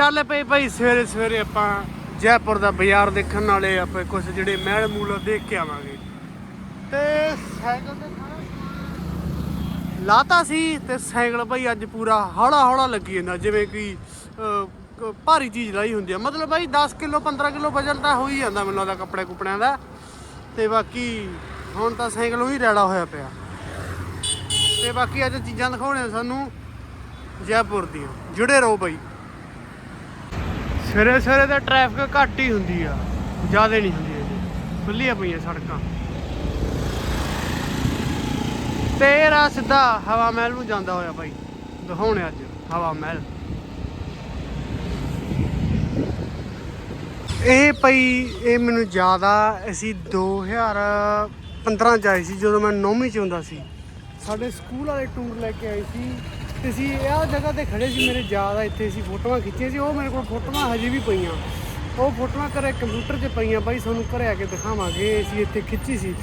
ਚੱਲ ਪਏ ਭਾਈ, ਸਵੇਰੇ ਸਵੇਰੇ ਆਪਾਂ ਜੈਪੁਰ ਦਾ ਬਾਜ਼ਾਰ ਦੇਖਣ ਵਾਲੇ ਆਪਾਂ ਕੁਝ ਜਿਹੜੇ ਮਹਿਲ ਮੂਲ ਦੇਖ ਕੇ ਆਵਾਂਗੇ। ਤੇ ਸਾਈਕਲ ਤੇ ਸਾਰਾ ਸਮਾਨ ਲਾਤਾ ਸੀ ਤੇ ਸਾਈਕਲ ਭਾਈ ਅੱਜ ਪੂਰਾ ਹੌਲਾ ਹੌਲਾ ਲੱਗੀ ਜਾਂਦਾ, ਜਿਵੇਂ ਕਿ ਭਾਰੀ ਚੀਜ਼ ਲਾਈ ਹੁੰਦੀ ਆ। ਮਤਲਬ ਭਾਈ 10 ਕਿਲੋ 15 ਕਿਲੋ ਵਜਨ ਤਾਂ ਹੋ ਹੀ ਜਾਂਦਾ ਮੈਨੂੰ ਲੱਗਦਾ ਕੱਪੜੇ ਕੁਪੜਿਆਂ ਦਾ। ਤੇ ਬਾਕੀ ਹੁਣ ਤਾਂ ਸਾਈਕਲ ਉਹੀ ਰੈੜਾ ਹੋਇਆ ਪਿਆ। ਤੇ ਬਾਕੀ ਅੱਜ ਚੀਜ਼ਾਂ ਦਿਖਾਉਣੀਆਂ ਸਾਨੂੰ ਜੈਪੁਰ ਦੀਆਂ। ਜੁੜੇ ਰਹੋ ਬਾਈ ਸਵੇਰੇ ਸਵੇਰੇ ਤਾਂ ਟ੍ਰੈਫਿਕ ਘੱਟ ਹੀ ਹੁੰਦੀ ਆ। ਜ਼ਿਆਦਾ ਨਹੀਂ ਹੁੰਦੀ ਅਜੇ ਖੁੱਲੀਆਂ ਪਈਆਂ ਸੜਕਾਂ। ਤੇਰਾ ਸਿੱਧਾ ਹਵਾ ਮਹਿਲ ਨੂੰ ਜਾਂਦਾ ਹੋਇਆ ਭਾਈ ਦਿਖਾਉਣੇ ਅੱਜ ਹਵਾ ਮਹਿਲ। ਇਹ ਭਾਈ ਇਹ ਮੈਨੂੰ ਯਾਦ ਆ ਅਸੀਂ 2015 ਚ ਆਏ ਸੀ, ਜਦੋਂ ਮੈਂ 9ਵੀਂ ਚ ਹੁੰਦਾ ਸੀ। ਸਾਡੇ ਸਕੂਲ ਵਾਲੇ ਟੂਰ ਲੈ ਕੇ ਆਏ ਸੀ। ਤੇ ਅਸੀਂ ਇਹ ਜਗ੍ਹਾ ਤੇ ਖੜੇ ਸੀ ਮੇਰੇ ਯਾਦ ਆ ਇੱਥੇ ਅਸੀਂ ਫੋਟੋਆਂ ਖਿੱਚੀਆਂ ਸੀ, ਉਹ ਮੇਰੇ ਕੋਲ ਫੋਟੋਆਂ ਹਜੇ ਵੀ ਪਈਆਂ। ਉਹ ਫੋਟੋਆਂ ਘਰੇ ਕੰਪਿਊਟਰ 'ਚ ਪਈਆਂ, ਬਾਈ ਤੁਹਾਨੂੰ ਘਰੇ ਆ ਕੇ ਦਿਖਾਵਾਂਗੇ, ਅਸੀਂ ਇੱਥੇ ਖਿੱਚੀ ਸੀ।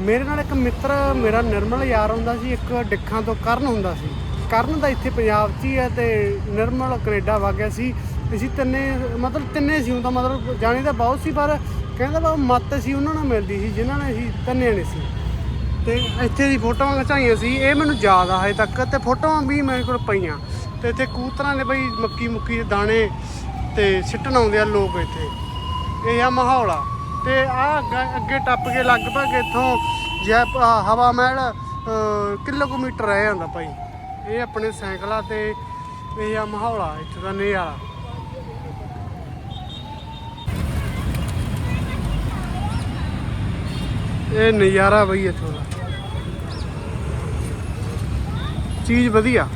ਮੇਰੇ ਨਾਲ ਇੱਕ ਮਿੱਤਰ, ਮੇਰਾ ਨਿਰਮਲ ਯਾਰ ਹੁੰਦਾ ਸੀ, ਇੱਕ ਡਿੱਖਾਂ ਤੋਂ ਕਰਨ ਹੁੰਦਾ ਸੀ। ਕਰਨ ਦਾ ਇੱਥੇ ਪੰਜਾਬ 'ਚ ਹੀ ਹੈ ਤੇ ਨਿਰਮਲ ਕੈਨੇਡਾ ਵਗ ਗਿਆ ਸੀ। ਅਸੀਂ ਤਿੰਨੇ, ਮਤਲਬ ਤਿੰਨੇ ਸੀ ਹੁੰਦਾ ਮਤਲਬ ਜਾਣੀ ਤਾਂ ਬਹੁਤ ਸੀ, ਪਰ ਕਹਿੰਦਾ ਬਾ ਮੱਤ ਸੀ, ਉਹਨਾਂ ਨਾਲ ਮਿਲਦੀ ਸੀ, ਜਿਨ੍ਹਾਂ ਨੇ ਅਸੀਂ ਤਿੰਨੇ ਨੇ ਸੀ। ਤੇ ਇੱਥੇ ਦੀ ਫੋਟੋਆਂ ਖਿਚਾਈਆਂ ਸੀ ਇਹ ਮੈਨੂੰ ਯਾਦ ਆ ਹਜੇ ਤੱਕ ਤੇ ਫੋਟੋਆਂ ਵੀ ਮੇਰੇ ਕੋਲ ਪਈਆਂ। ਤੇ ਇੱਥੇ ਕਬੂਤਰਾਂ ਨੇ ਬਈ ਮੱਕੀ ਮੁੱਕੀ ਦੇ ਦਾਣੇ ਤੇ ਸਿੱਟਣ ਆਉਂਦੇ ਆ ਲੋਕ ਇੱਥੇ। ਇਹ ਆ ਮਾਹੌਲ ਆ। ਤੇ ਆ ਅੱਗੇ ਟੱਪ ਕੇ ਲਗਭਗ ਇੱਥੋਂ ਜੈ ਹਵਾ ਮਹਿਲ ਅਹ, ਕਿਲੋਮੀਟਰ ਰਹਿ ਜਾਂਦਾ ਭਾਈ। ਇਹ ਆਪਣੇ ਸਾਈਕਲਾਂ ਤੇ ਇਹ ਆ ਮਾਹੌਲ ਆ ਇੱਥੇ ਦਾ ਨਜ਼ਾਰਾ। ਇਹ ਨਜ਼ਾਰਾ ਬਈ ਇੱਥੋਂ ਦਾ। ਚੀਜ਼ ਵਧੀਆ।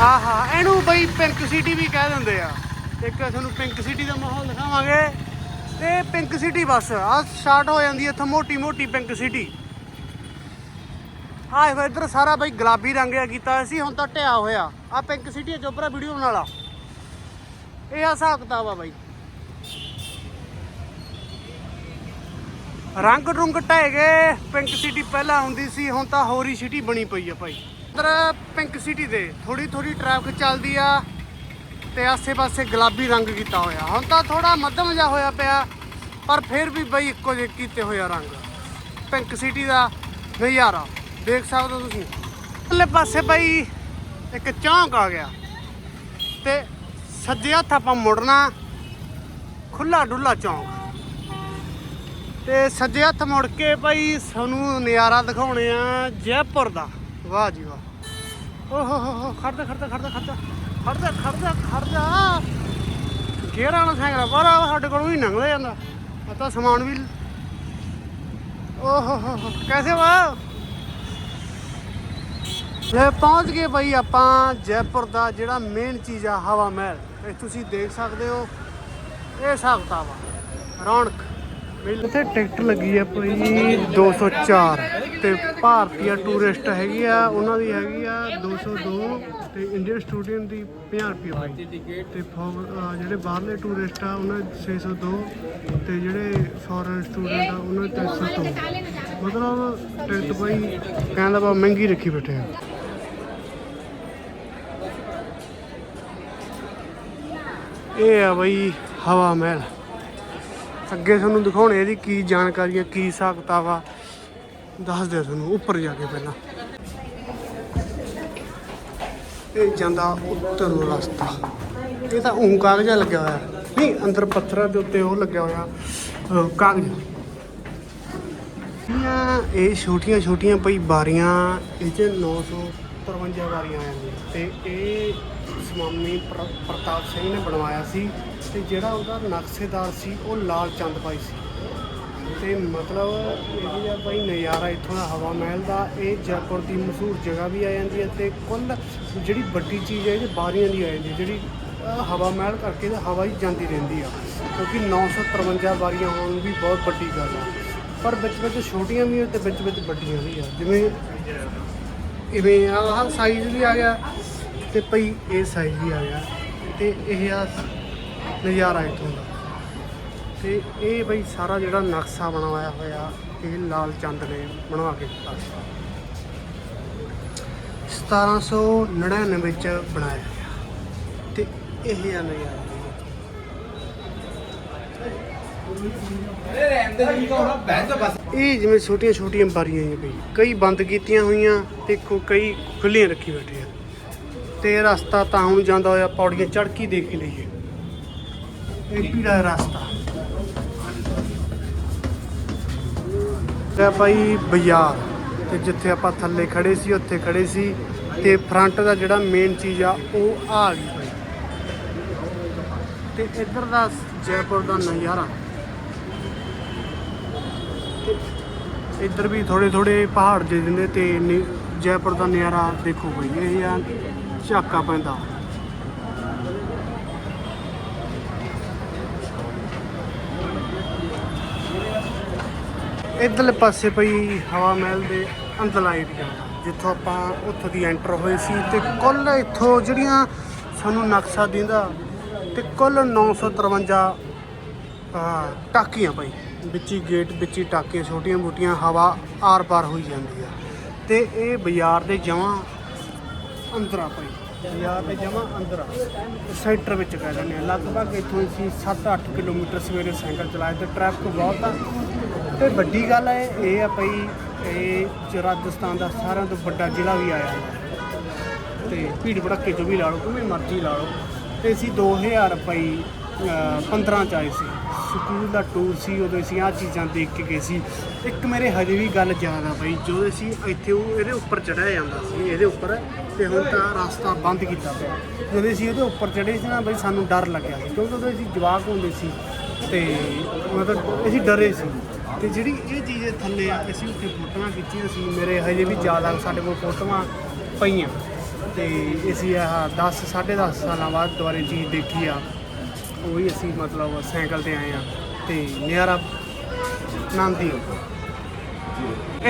ਆਹਾ, ਇਹਨੂੰ ਬਈ ਪਿੰਕ ਸਿਟੀ ਵੀ ਕਹਿ ਦਿੰਦੇ ਆ। ਇੱਕ ਤੁਹਾਨੂੰ ਪਿੰਕ ਸਿਟੀ ਦਾ ਮਾਹੌਲ ਦਿਖਾਵਾਂਗੇ। ਤੇ ਪਿੰਕ ਸਿਟੀ ਬਸ, ਆ ਸਟਾਰਟ ਹੋ ਜਾਂਦੀ ਹੈ ਇੱਥੋਂ ਮੋਟੀ ਮੋਟੀ ਪਿੰਕ ਸਿਟੀ ਆਹ ਵੇ ਇੱਧਰ ਸਾਰਾ ਬਈ ਗੁਲਾਬੀ ਰੰਗ ਆ ਕੀਤਾ ਹੋਇਆ ਸੀ, ਹੁਣ ਤਾਂ ਢਿਆ ਹੋਇਆ। ਆ ਪਿੰਕ ਸਿਟੀ ਹੈ ਚੋਪਰਾ ਵੀਡੀਓ ਬਣਾ ਲਾ। ਇਹ ਆ ਹਿਸਾਬ ਕਿਤਾਬ ਆ ਬਾਈ। ਰੰਗ ਰੁੰਗ ਢਹਿ ਗਏ ਪਿੰਕ ਸਿਟੀ ਪਹਿਲਾਂ ਹੁੰਦੀ ਸੀ, ਹੁਣ ਤਾਂ ਹੋਰੀ ਸਿਟੀ ਬਣੀ ਪਈ ਆ ਭਾਈ। ਇੱਧਰ ਪਿੰਕ ਸਿਟੀ ਦੇ ਥੋੜੀ ਥੋੜੀ ਟ੍ਰੈਫਿਕ ਚੱਲਦੀ ਆ ਤੇ ਆਸੇ-ਪਾਸੇ ਗੁਲਾਬੀ ਰੰਗ ਕੀਤਾ ਹੋਇਆ। ਹੁਣ ਤਾਂ ਥੋੜਾ ਮੱਧਮ ਜਿਹਾ ਹੋਇਆ ਪਿਆ, ਪਰ ਫਿਰ ਵੀ ਬਈ ਇੱਕੋ ਜਿਹੇ ਕੀਤੇ ਹੋਇਆ ਰੰਗ। ਪਿੰਕ ਸਿਟੀ ਦਾ ਨਜ਼ਾਰਾ, ਦੇਖ ਸਕਦੇ ਹੋ ਤੁਸੀਂ। ਥੱਲੇ ਪਾਸੇ ਬਈ ਇੱਕ ਚੌਂਕ ਆ ਗਿਆ ਤੇ ਸੱਜੇ ਹੱਥ ਆਪਾਂ ਮੁੜਨਾ ਖੁੱਲਾ ਡੁੱਲਾ ਚੌਂਕ। ਤੇ ਸੱਜੇ ਹੱਥ ਮੁੜ ਕੇ ਭਾਈ ਸਾਨੂੰ ਨਜ਼ਾਰਾ ਦਿਖਾਉਣੇ ਆ ਜੈਪੁਰ ਦਾ। ਵਾਹ ਜੀ ਵਾਹ। ਓਹ ਹੋ ਹੋ ਹੋ ਖੜਦਾ ਖੜਦਾ ਖੜਦਾ ਖੜਦਾ ਖੜਦਾ ਖੜਦਾ ਖੜਦਾ ਗੇਰਾਂ ਵਾਲਾ ਸਾਈਕਲ ਬਾਰਾ ਸਾਡੇ ਕੋਲੋਂ ਹੀ ਲੰਘਦਾ ਜਾਂਦਾ। ਪਤਾ ਸਮਾਨ ਵੀ ਓਹ ਹੋ ਹੋ ਹੋ, ਕੈਸੇ ਵਾ ਲੈ ਪਹੁੰਚ ਗਏ ਭਾਈ ਆਪਾਂ ਜੈਪੁਰ ਦਾ ਜਿਹੜਾ ਮੇਨ ਚੀਜ਼ ਆ ਹਵਾ ਮਹਿਲ। ਇਹ ਤੁਸੀਂ ਦੇਖ ਸਕਦੇ ਹੋ। ਇਹ ਹਿਸਾਬ ਕਿਤਾਬ ਆ। ਰੌਣਕ। ਇੱਥੇ ਟਿਕਟ ਲੱਗੀ ਆ ਭਾਈ 204 ਤੇ ਭਾਰਤੀਆ ਟੂਰਿਸਟ ਹੈਗੀ ਆ ਉਹਨਾਂ ਦੀ ਹੈਗੀ ਆ 202 ਤੇ ਇੰਡੀਅਨ ਸਟੂਡੈਂਟ ਦੀ 50 ਰੁਪਏ ਭਾਈ। ਤੇ ਜਿਹੜੇ ਬਾਹਰਲੇ ਟੂਰਿਸਟ ਆ ਉਹਨਾਂ ਦੀ 602 ਤੇ ਜਿਹੜੇ ਫੋਰਨ ਸਟੂਡੈਂਟ ਆ ਉਹਨਾਂ ਦੀ 302 ਮਤਲਬ ਟਿਕਟ ਭਾਈ ਕਹਿੰਦਾ ਬਾ ਮਹਿੰਗੀ ਰੱਖੀ ਬੈਠੇ ਆ। ਇਹ ਆ ਬਈ ਹਵਾ ਮਹਿਲ। ਅੱਗੇ ਤੁਹਾਨੂੰ ਦਿਖਾਉਣੇ ਇਹਦੀ ਕੀ ਜਾਣਕਾਰੀ ਹੈ ਕੀ ਹਿਸਾਬ ਕਿਤਾਬ ਆ। ਦੱਸ ਦਿਓ ਤੁਹਾਨੂੰ ਉੱਪਰ ਜਾ ਕੇ ਪਹਿਲਾਂ। ਇਹ ਜਾਂਦਾ ਉੱਤਰ ਨੂੰ ਰਸਤਾ। ਇਹ ਤਾਂ ਉਂ ਕਾਗਜ਼ਾ ਲੱਗਿਆ ਹੋਇਆ। ਨਹੀਂ ਅੰਦਰ ਪੱਥਰਾਂ ਦੇ ਉੱਤੇ ਉਹ ਲੱਗਿਆ ਹੋਇਆ। ਅਹ, ਕਾਗਜ਼। ਇਹ ਛੋਟੀਆਂ ਛੋਟੀਆਂ ਪਈ ਬਾਰੀਆਂ। ਇਹ 'ਚ 953 ਬਾਰੀਆਂ ਆ ਜਾਂਦੀਆਂ ਤੇ ਇਹ ਸਵਾਮੀ ਪ੍ਰ- ਪ੍ਰਤਾਪ ਸਿੰਘ ਨੇ ਬਣਵਾਇਆ ਸੀ। ਤੇ ਜਿਹੜਾ ਉਹਦਾ ਨਕਸ਼ੇਦਾਰ ਸੀ ਉਹ ਲਾਲ ਚੰਦ ਭਾਈ ਸੀ। ਤੇ ਮਤਲਬ ਇਹ ਜਿਹੜਾ ਬਾਈ ਨਜ਼ਾਰਾ ਇੱਥੋਂ ਦਾ ਹਵਾ ਮਹਿਲ ਦਾ ਇਹ ਜੈਪੁਰ ਦੀ ਮਸ਼ਹੂਰ ਜਗ੍ਹਾ ਵੀ ਆ ਜਾਂਦੀ ਹੈ ਤੇ ਕੁੱਲ ਜਿਹੜੀ ਵੱਡੀ ਚੀਜ਼ ਹੈ ਇਹ ਬਾਰੀਆਂ ਦੀ ਆ ਜਾਂਦੀ ਹੈ, ਜਿਹੜੀ ਹਵਾ ਮਹਿਲ ਕਰਕੇ ਤਾਂ ਹਵਾ ਹੀ ਜਾਂਦੀ ਰਹਿੰਦੀ ਆ। ਕਿਉਂਕਿ 953 ਵਾਰੀਆਂ ਹੋਣ ਵੀ ਬਹੁਤ ਵੱਡੀ ਗੱਲ ਆ। ਪਰ ਵਿੱਚ ਵਿੱਚ ਛੋਟੀਆਂ ਵੀ ਆ ਤੇ ਵਿੱਚ ਵਿੱਚ ਵੱਡੀਆਂ ਵੀ ਆ। ਜਿਵੇਂ ਇਵੇਂ ਆਹ ਸਾਈਜ਼ ਵੀ ਆ ਗਿਆ ਤੇ ਭਈ ਇਹ ਸਾਈਜ਼ ਵੀ ਆ ਗਿਆ। ਤੇ ਇਹ ਆ ਨਜ਼ਾਰਾ ਇੱਥੋਂ ਦਾ। ਤੇ ਇਹ ਬਈ ਸਾਰਾ ਜਿਹੜਾ ਨਕਸ਼ਾ ਬਣਾਇਆ ਹੋਇਆ, ਇਹ ਲਾਲ ਚੰਦ ਨੇ ਬਣਵਾ ਕੇ ਦਿੱਤਾ। ਸੀ 1799 ਵਿੱਚ ਬਣਾਇਆ ਗਿਆ। ਤੇ ਇਹ ਆ ਨਜ਼ਾਰਾ। ਇਹ ਜਿਵੇਂ ਛੋਟੀਆਂ ਛੋਟੀਆਂ ਬਾਰੀਆਂ ਹੀ ਬਈ। ਕਈ ਬੰਦ ਕੀਤੀਆਂ ਹੋਈਆਂ ਤੇ ਕੋ- ਕਈ ਖੁੱਲੀਆਂ ਰੱਖੀ ਬੈਠੇ ਆ ਤੇ ਰਸਤਾ ਤਾਂ ਹੁਣ ਜਾਂਦਾ ਹੋਇਆ, ਪੌੜੀਆਂ ਚੜ੍ਹ ਕੇ ਹੀ ਦੇਖ ਲਈਏ। ਇਹ ਪੀੜਾ ਰਸਤਾ। ਤੇ ਭਾਈ ਬਾਜ਼ਾਰ, ਤੇ ਜਿੱਥੇ ਆਪਾਂ ਥੱਲੇ ਖੜੇ ਸੀ, ਉੱਥੇ ਖੜੇ ਸੀ, ਤੇ ਫਰੰਟ ਦਾ ਜਿਹੜਾ ਮੇਨ ਚੀਜ਼ ਆ, ਉਹ ਆ ਗਈ ਭਾਈ ਤੇ ਇੱਧਰ ਦਾ ਜੈਪੁਰ ਦਾ ਨਜ਼ਾਰਾ। ਇੱਧਰ ਵੀ ਥੋੜੇ ਥੋੜੇ ਪਹਾੜ ਜੇ ਦਿੰਦੇ ਤੇ ਜੈਪੁਰ ਦਾ ਨਜ਼ਾਰਾ ਦੇਖੋ ਭਾਈ ਇਹ ਆ ਝਾਕਾ ਪੈਂਦਾ। ਇਧਰਲੇ ਪਾਸੇ ਪਈ ਹਵਾ ਮਹਿਲ ਦੇ ਅੰਦਰਲਾ ਏਰੀਆ ਜਿੱਥੋਂ ਆਪਾਂ ਉੱਥੋਂ ਦੀ ਐਂਟਰ ਹੋਏ ਸੀ ਤੇ ਕੁੱਲ ਇੱਥੋਂ ਜਿਹੜੀਆਂ ਸਾਨੂੰ ਨਕਸ਼ਾ ਦਿੰਦਾ ਤੇ ਕੁੱਲ 953 ਆ ਟਾਕੀਆਂ ਪਈ। ਵਿੱਚ ਹੀ ਗੇਟ, ਵਿੱਚ ਹੀ ਟਾਕੀਆਂ, ਛੋਟੀਆਂ ਮੋਟੀਆਂ, ਹਵਾ ਆਰ ਪਾਰ ਹੋਈ ਜਾਂਦੀ ਆ। ਤੇ ਇਹ ਬਾਜ਼ਾਰ ਦੇ ਜਮਾਂ ਅੰਦਰ ਆ ਪਈ। ਬਾਜ਼ਾਰ ਦੇ ਜਮਾਂ ਅੰਦਰ ਆ। ਸੈਂਟਰ ਵਿੱਚ ਕਹਿ ਲੈਂਦੇ ਆ। ਲਗਭਗ ਇੱਥੋਂ ਅਸੀਂ 7-8 ਕਿਲੋਮੀਟਰ ਸਵੇਰੇ ਸਾਈਕਲ ਚਲਾਏ ਤੇ ਟ੍ਰੈਫਿਕ ਬਹੁਤ ਆ। ਤੇ ਵੱਡੀ ਗੱਲ ਹੈ, ਇਹ ਆ ਪਈ ਇਹ ਰਾਜਸਥਾਨ ਦਾ ਸਾਰਿਆਂ ਤੋਂ ਵੱਡਾ ਜ਼ਿਲ੍ਹਾ ਵੀ ਆਇਆ। ਹੋਇਆ ਤੇ ਭੀੜ ਭੜੱਕੇ ਚੋਂ ਵੀ ਲਾ ਲਓ, ਕਿਵੇਂ ਮਰਜ਼ੀ ਲਾ ਲਓ। ਤੇ ਅਸੀਂ 2000 ਰੁਪਏ 15 ਚ ਆਏ ਸੀ। ਸਕੂਲ ਦਾ ਟੂਰ ਸੀ, ਉਦੋਂ ਅਸੀਂ ਆਹ ਚੀਜ਼ਾਂ ਦੇਖ ਕੇ ਗਏ ਸੀ। ਇੱਕ ਮੇਰੇ ਹਜੇ ਵੀ ਗੱਲ ਯਾਦ ਆ ਬਈ, ਜਦੋਂ ਅਸੀਂ ਇੱਥੇ ਉਹ ਇਹਦੇ ਉੱਪਰ ਚੜਿਆ ਜਾਂਦਾ ਸੀ, ਇਹਦੇ ਉੱਪਰ, ਤੇ ਹੁਣ ਤਾਂ ਰਸਤਾ ਬੰਦ ਕੀਤਾ ਪਿਆ। ਜਦੋਂ ਅਸੀਂ ਉਹਦੇ ਉੱਪਰ ਚੜੇ ਸੀ ਨਾ ਬਈ, ਸਾਨੂੰ ਡਰ ਲੱਗਿਆ ਕਿਉਂਕਿ ਉਦੋਂ ਅਸੀਂ ਜਵਾਕ ਹੁੰਦੇ ਸੀ, ਤੇ ਮਤਲਬ ਅਸੀਂ ਡਰੇ ਸੀ। ਤੇ ਜਿਹੜੀ ਇਹ ਚੀਜ਼ ਥੱਲੇ ਆ ਅਸੀਂ ਉੱਥੇ ਫੋਟੋਆਂ ਖਿੱਚੀਆਂ ਸੀ, ਮੇਰੇ ਹਜੇ ਵੀ ਜ਼ਿਆਦਾ ਸਾਡੇ ਕੋਲ ਫੋਟੋਆਂ ਪਈਆਂ। ਤੇ ਅਸੀਂ ਆਹ 10 10.5 ਸਾਲਾਂ ਬਾਅਦ ਦੁਬਾਰੇ ਚੀਜ਼ ਦੇਖੀ ਆ। ਉਹ ਹੀ ਅਸੀਂ ਮਤਲਬ ਸਾਈਕਲ ਤੇ ਆਏ ਆ ਤੇ ਨਿਆਰਾ ਆਨੰਦੀ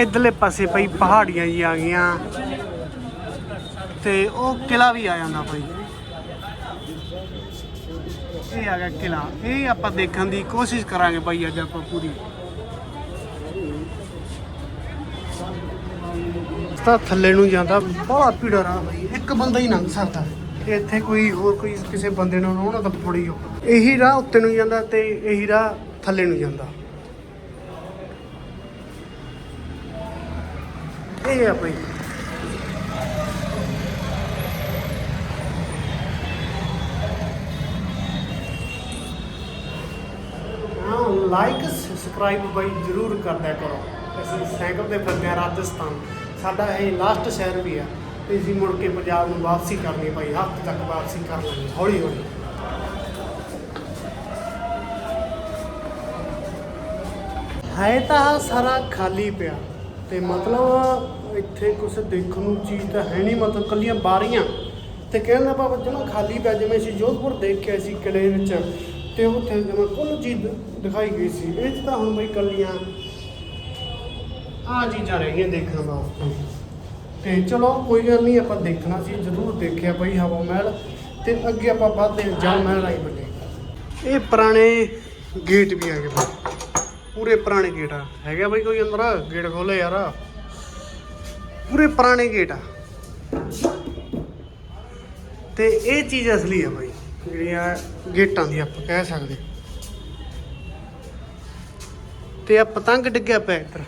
ਇਧਰਲੇ ਪਾਸੇ ਪਈ ਪਹਾੜੀਆਂ ਜੀ ਆ ਗਈਆਂ। ਤੇ ਉਹ ਕਿਲਾ ਵੀ ਆ ਜਾਂਦਾ ਭਾਈ। ਇਹ ਆ ਗਿਆ ਕਿਲਾ ਇਹ ਆਪਾਂ ਦੇਖਣ ਦੀ ਕੋਸ਼ਿਸ਼ ਕਰਾਂਗੇ ਭਾਈ ਅੱਜ ਆਪਾਂ ਪੂਰੀ। ਤਾਂ ਥੱਲੇ ਨੂੰ ਜਾਂਦਾ ਬੜਾ ਭੀੜਾ ਰਾਹ ਭਾਈ ਇੱਕ ਬੰਦਾ ਹੀ ਲੰਘ ਸਕਦਾ। ਇੱਥੇ ਕੋਈ ਹੋਰ ਕੋਈ ਕਿਸੇ ਬੰਦੇ ਨੂੰ ਉਹਨਾਂ ਦਾ ਥੋੜੀ ਇਹੀ ਰਾਹ ਉੱਤੇ ਨੂੰ ਜਾਂਦਾ ਤੇ ਇਹੀ ਰਾਹ ਥੱਲੇ ਨੂੰ ਜਾਂਦਾ। ਇਹ ਆ ਭਾਈ ਲਾਈਕ ਸਬਸਕ੍ਰਾਈਬ ਬਾਈ ਜਰੂਰ ਕਰਦਿਆ ਕਰੋ। ਅਸੀਂ ਸਾਈਕਲ ਤੇ ਫਿਰਦੇ ਹਾਂ ਰਾਜਸਥਾਨ। ਸਾਡਾ ਇਹ ਲਾਸਟ ਸ਼ਹਿਰ ਵੀ ਆ, ਤੇ ਅਸੀਂ ਮੁੜ ਕੇ ਪੰਜਾਬ ਨੂੰ ਵਾਪਸੀ ਕਰਨੀ ਹੈ ਭਾਈ, ਹੱਥ ਤੱਕ ਵਾਪਸੀ ਕਰ ਲਾਂਗੇ ਹੌਲੀ ਹੌਲੀ। ਹੈ ਤਾਂ ਸਾਰਾ ਖਾਲੀ ਪਿਆ, ਤੇ ਮਤਲਬ ਇੱਥੇ ਕੁਝ ਦੇਖਣ ਨੂੰ ਚੀਜ਼ ਤਾਂ ਹੈ ਨਹੀਂ, ਮਤਲਬ ਕੱਲੀਆਂ ਬਾਰੀਆਂ। ਤੇ ਕਹਿਣ ਦਾ ਭਾਵ ਜਮਾ ਖਾਲੀ ਪਿਆ, ਜਿਵੇਂ ਅਸੀਂ ਜੋਧਪੁਰ ਦੇਖ ਕੇ ਆਏ ਸੀ ਕਿਲੇ ਵਿੱਚ, ਤੇ ਉੱਥੇ ਜਮਾ ਕੁੱਲ ਚੀਜ਼ ਦਿਖਾਈ ਗਈ ਸੀ। ਇਹ 'ਚ ਤਾਂ ਹੁਣ ਬਈ ਕੱਲੀਆਂ ਆ ਚੀਜ਼ਾਂ ਰਹਿ ਗਈਆਂ ਦੇਖਣ ਵਾਸਤੇ। ਤੇ ਚਲੋ, ਕੋਈ ਗੱਲ ਨਹੀਂ, ਆਪਾਂ ਦੇਖਣਾ ਸੀ, ਜ਼ਰੂਰ ਦੇਖਿਆ ਬਈ ਹਵਾ ਮਹਿਲ। ਤੇ ਅੱਗੇ ਆਪਾਂ ਵੱਧਦੇ ਹਾਂ ਮਹਿਲ ਆਈ ਬੱਲੇ ਇਹ ਪੁਰਾਣੇ ਗੇਟ ਵੀ ਹੈਗੇ ਬਈ। ਪੂਰੇ ਪੁਰਾਣੇ ਗੇਟ ਆ। ਹੈਗਾ ਬਈ ਕੋਈ ਅੰਦਰ? ਗੇਟ ਖੋਲੇ ਯਾਰ। ਪੂਰੇ ਪੁਰਾਣੇ ਗੇਟ ਆ। ਤੇ ਇਹ ਚੀਜ਼ ਅਸਲੀ ਆ ਬਾਈ, ਜਿਹੜੀਆਂ ਗੇਟਾਂ ਦੀ ਆਪਾਂ ਕਹਿ ਸਕਦੇ। ਤੇ ਆ ਪਤੰਗ ਡਿੱਗਿਆ ਪਿਆ ਇੱਧਰ।